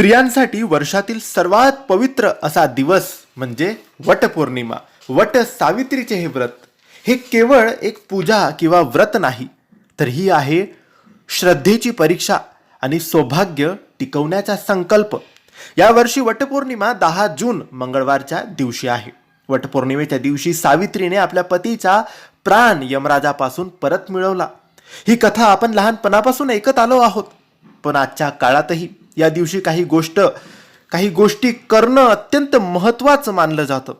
स्त्रियांसाठी वर्षातील सर्वात पवित्र असा दिवस म्हणजे वटपौर्णिमा. वट सावित्रीचे हे व्रत. हे केवळ एक पूजा किंवा व्रत नाही तर ही आहे श्रद्धेची परीक्षा आणि सौभाग्य टिकवण्याचा संकल्प. यावर्षी वटपौर्णिमा दहा जून मंगळवारच्या दिवशी आहे. वटपौर्णिमेच्या दिवशी सावित्रीने आपल्या पतीचा प्राण यमराजापासून परत मिळवला. ही कथा आपण लहानपणापासून ऐकत आलो आहोत पण आजच्या काळातही या दिवशी काही गोष्ट काही गोष्टी करणं अत्यंत महत्त्वाचं मानलं जातं.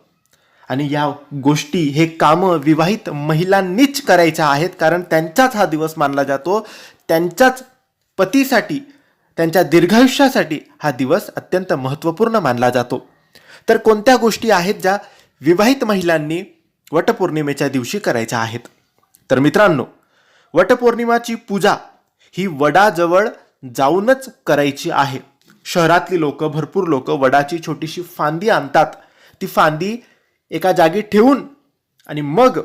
आणि या गोष्टी हे कामं विवाहित महिलांनीच करायच्या आहेत कारण त्यांचाच हा दिवस मानला जातो. त्यांच्याच पतीसाठी त्यांच्या दीर्घायुष्यासाठी हा दिवस अत्यंत महत्त्वपूर्ण मानला जातो. तर कोणत्या गोष्टी आहेत ज्या विवाहित महिलांनी वटपौर्णिमेच्या दिवशी करायच्या आहेत? तर मित्रांनो वटपौर्णिमाची पूजा ही वडाजवळ जाऊनच करायची आहे. शहरातली लोक भरपूर लोक वडाची छोटीशी फांदी आणतात. ती फांदी एका जागी ठेवून आणि मग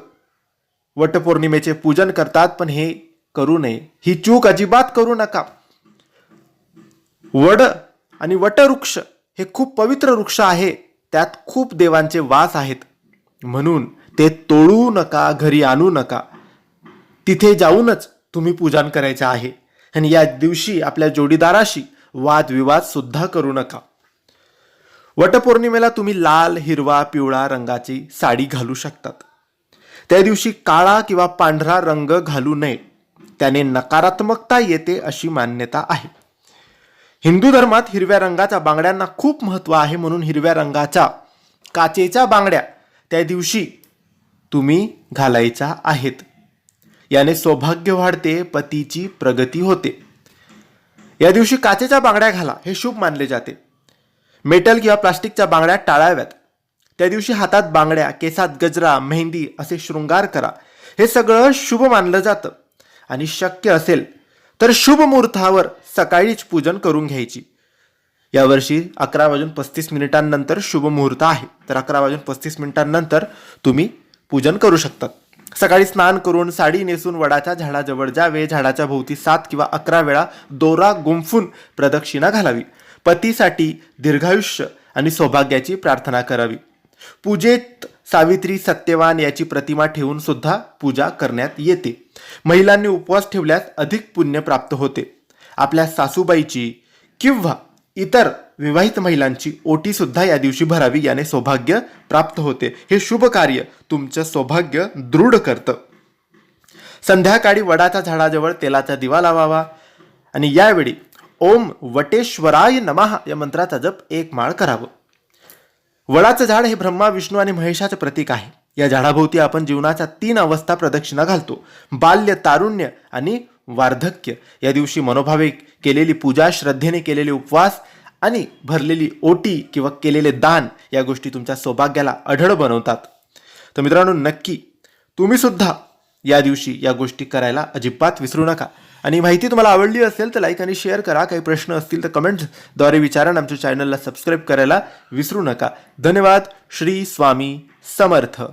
वटपौर्णिमेचे पूजन करतात पण हे करू नये. ही चूक अजिबात करू नका. वड आणि वटवृक्ष हे खूप पवित्र वृक्ष आहे. त्यात खूप देवांचे वास आहेत. म्हणून ते तोडू नका घरी आणू नका. तिथे जाऊनच तुम्ही पूजन करायचं आहे. आणि या दिवशी आपल्या जोडीदाराशी वादविवाद सुद्धा करू नका. वटपौर्णिमेला तुम्ही लाल हिरवा पिवळा रंगाची साडी घालू शकतात. त्या दिवशी काळा किंवा पांढरा रंग घालू नये. त्याने नकारात्मकता येते अशी मान्यता आहे. हिंदू धर्मात हिरव्या रंगाच्या बांगड्यांना खूप महत्त्व आहे म्हणून हिरव्या रंगाच्या काचेच्या बांगड्या त्या दिवशी तुम्ही घालायच्या आहेत. याने सौभाग्य वाढते पतीची प्रगती होते. या दिवशी काचेच्या बांगड्या घाला हे शुभ मानले जाते. मेटल किंवा प्लास्टिकच्या बांगड्या टाळाव्यात. त्या दिवशी हातात बांगड्या केसात गजरा मेहंदी असे शृंगार करा. हे सगळं शुभ मानलं जातं. आणि शक्य असेल तर शुभ मुहूर्तावर सकाळीच पूजन करून घ्यायची. यावर्षी अकरा वाजून पस्तीस मिनिटांनंतर शुभ मुहूर्त आहे. तर अकरा वाजून पस्तीस मिनिटांनंतर तुम्ही पूजन करू शकतात. सकाळी स्नान करून साडी नेसून वडाच्या झाडाजवळ जावे. झाडाच्या भोवती सात किंवा अकरा वेळा दोरा गुंफून प्रदक्षिणा घालावी. पतीसाठी दीर्घायुष्य आणि सौभाग्याची प्रार्थना करावी. पूजेत सावित्री सत्यवान याची प्रतिमा ठेवून सुद्धा पूजा करण्यात येते. महिलांनी उपवास ठेवल्यास अधिक पुण्य प्राप्त होते. आपल्या सासूबाईची किंवा इतर विवाहित महिलांची ओटी सुद्धा या दिवशी भरावी याने सौभाग्य प्राप्त होते. हे शुभ कार्य तुमचं सौभाग्य दृढ करतं. संध्याकाळी वडाच्या झाडाजवळ तेलाचा दिवा लावावा आणि यावेळी ओम वटेश्वराय नमः या मंत्राचा जप एक माळ करावं. वडाचं झाड हे ब्रह्मा विष्णू आणि महेशाचं प्रतीक आहे. या झाडाभोवती आपण जीवनाच्या तीन अवस्था प्रदक्षिणा घालतो. बाल्य तारुण्य आणि वार्धक्य. या दिवशी मनोभावे केलेली पूजा श्रद्धेने केलेले उपवास आणि भरलेली ओटी किंवा केलेले दान या गोष्टी तुमच्या सौभाग्याला अढळ बनवतात. तर मित्रांनो नक्की तुम्ही सुद्धा या दिवशी या गोष्टी करायला अजिबात विसरू नका. आणि माहिती तुम्हाला आवडली असेल तर लाईक आणि शेअर करा. काही प्रश्न असतील तर कमेंट्सद्वारे विचारा आणि आमच्या चॅनलला सबस्क्राईब करायला विसरू नका. धन्यवाद. श्री स्वामी समर्थ.